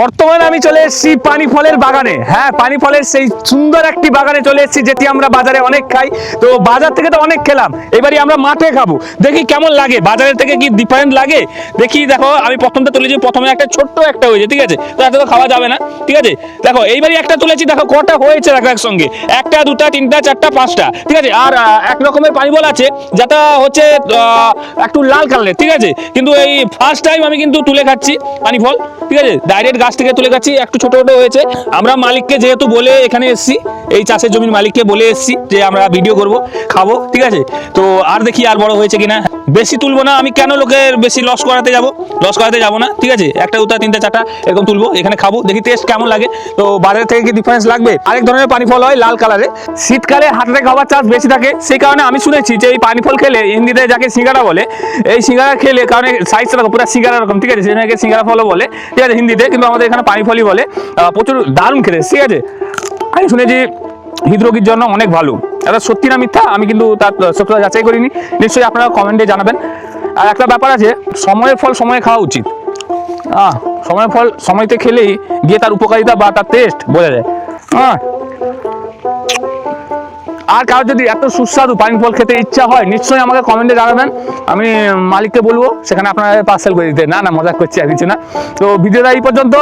বর্তমানে আমি চলে এসেছি পানি ফলের বাগানে। হ্যাঁ পানি ফলের সেই সুন্দর একটি বাগানে চলে এসেছি, যেটি আমরা বাজারে অনেক খাই। তো বাজার থেকে তো অনেক খেলাম এবারে আমরা মাঠে খাব। দেখি কেমন লাগে, বাজারের থেকে কি ডিফারেন্ট লাগে? দেখি, দেখো, আমি প্রথমটা তুলেছি, প্রথমে একটা ছোট্ট একটা হয়েছে, ঠিক আছে? তো এত তো খাওয়া যাবে না, ঠিক আছে? দেখো, এইবারই একটা তুলেছি, দেখো, কটা হয়েছে, দেখো, একসঙ্গে। একটা, দুটা, তিনটা, চারটা, পাঁচটা, ঠিক আছে? আর এক রকমের পানি বল আছে, যেটা হচ্ছে একটু লাল কালারের, ঠিক আছে? কিন্তু এই ফার্স্ট টাইম আমি কিন্তু তুলে খাচ্ছি পানি ফল ঠিক আছে? ডাইরেক্ট গাছ থেকে তুলে গেছি একটু ছোট ছোট হয়েছে। আমরা মালিককে যেহেতু বলে এখানে এসেছি, এই চাষের জমির মালিককে বলে এসেছি যে আমরা ভিডিও করব, খাব, ঠিক আছে? তো আর দেখি আর বড় হয়েছে কিনা। বেশি তুলবো না, আমি কেন লোকের বেশি লস করাতে যাব? লস করাতে যাব না, ঠিক আছে? একটা, দুটা, তিনটা, চারটা এরকম তুলবো, এখানে খাব, দেখি টেস্ট কেমন লাগে। তো বাজার থেকে কি ডিফারেন্স লাগবে? আরেক ধরনের পানি ফল হয় লাল কালারে শীতকালে হাতে খাবার চাষ বেশি থাকে, সেই কারণে আমি শুনেছি যে এই পানি ফল খেলে, হিন্দিতে যাকে সিঙ্গারা বলে, এই সিঙ্গারা খেলে, কারণ সাইজটা দেখো, পুরো সিঙ্গারা রকম ঠিক আছে? সেটাকে সিঙ্গারা ফলও বলে, ঠিক আছে? হিন্দিতে, কিন্তু আমাদের এখানে পানি ফলই বলে। প্রচুর দারুণ খেতে, ঠিক আছে? আমি শুনেছি হৃদরোগীর জন্য অনেক ভালো। এটা সত্যি না মিথ্যা? আমি কিন্তু তার সত্যতা যাচাই করিনি। নিশ্চয়ই আপনারা কমেন্টে জানাবেন। আর একটা ব্যাপার আছে, সময়ের ফল সময়ে খাওয়া উচিত। হ্যাঁ সময়ের ফল সময়তে খেলেই গিয়ে তার উপকারিতা বা তার টেস্ট বোঝা যায়। হ্যাঁ আর কারও যদি এত সুস্বাদু পানি ফল খেতে ইচ্ছা হয়, নিশ্চয়ই আমাকে কমেন্টে জানাবেন। আমি মালিককে বলব, সেখানে আপনারা পার্সেল করে দিতে। না না মজা করছি আর কিছু না। তো ভিডিওটা এই পর্যন্ত।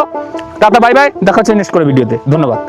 টাটা বাই বাই দেখা হচ্ছে নেক্সট করে ভিডিওতে ধন্যবাদ।